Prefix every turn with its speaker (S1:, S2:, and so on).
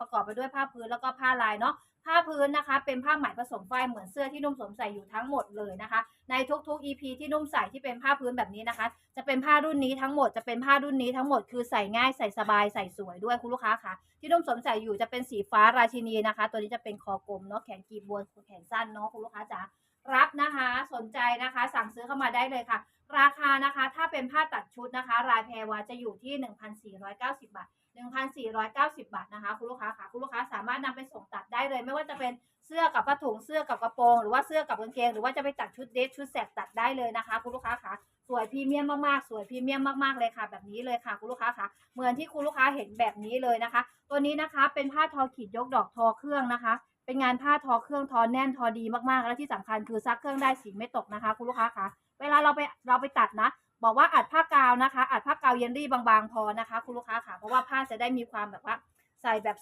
S1: ประกอบไปด้วยผ้าพื้นแล้วก็ผ้าลายเนาะผ้าพื้นนะคะ เป็นผ้าไหมผสมฝ้ายเหมือนเสื้อที่นุ่มสวมใส่อยู่ทั้งหมดเลยนะคะ ในทุกๆ EP ที่นุ่มใส่ที่เป็นผ้าพื้นแบบนี้นะคะ จะเป็นผ้ารุ่นนี้ทั้งหมดจะเป็นผ้ารุ่นนี้ทั้งหมดคือใส่ง่ายใส่สบายใส่สวยด้วยคุณลูกค้าค่ะ ที่นุ่มสวมใส่อยู่จะเป็นสีฟ้าราชินีนะคะ ตัวนี้จะเป็นคอกลมเนาะแขนกีบบัวแขนสั้นเนาะคุณลูกค้าจ๋ารับนะ นใจนะคะ สั่งซื้อเข้ามาได้เลยค่ะ ราคานะคะถ้าเป็นผ้าตัดชุดนะคะ รายแพรวาจะอยู่ที่ 1,490 บาท 1,490 บาทนะคะคุณลูกค้าค่ะคุณลูกค้าสามารถนำไปส่งตัดได้เลย ไม่ว่าจะเป็นเสื้อกับผ้าถุงเสื้อกับกระโปรงหรือว่าเสื้อกับกางเกงหรือว่าจะไปตัดชุดเดรสชุดแสกตัดได้เลยนะคะคุณลูกค้าค่ะสวยพรีเมียมมากๆ สวยพรีเมียมมากๆเลยค่ะ แบบนี้เลยค่ะคุณลูกค้าค่ะ เหมือนที่คุณลูกค้าเห็นแบบนี้เลยนะคะ ตัวนี้นะคะเป็นผ้าทอขีดยกดอกทอเครื่องนะคะ เป็นงานผ้าทอเครื่องทอแน่นทอดีมากๆ และที่สำคัญคือซักเครื่องได้สีไม่ตกนะคะ คุณลูกค้าคะเวลาเราไปเราไปตัดนะ บอกว่าอัดผ้ากาวนะคะ อัดผ้ากาวเยนรี่บางๆ พอนะคะ คุณลูกค้าค่ะเพราะว่าผ้าจะได้มีความแบบว่าใส่แบบ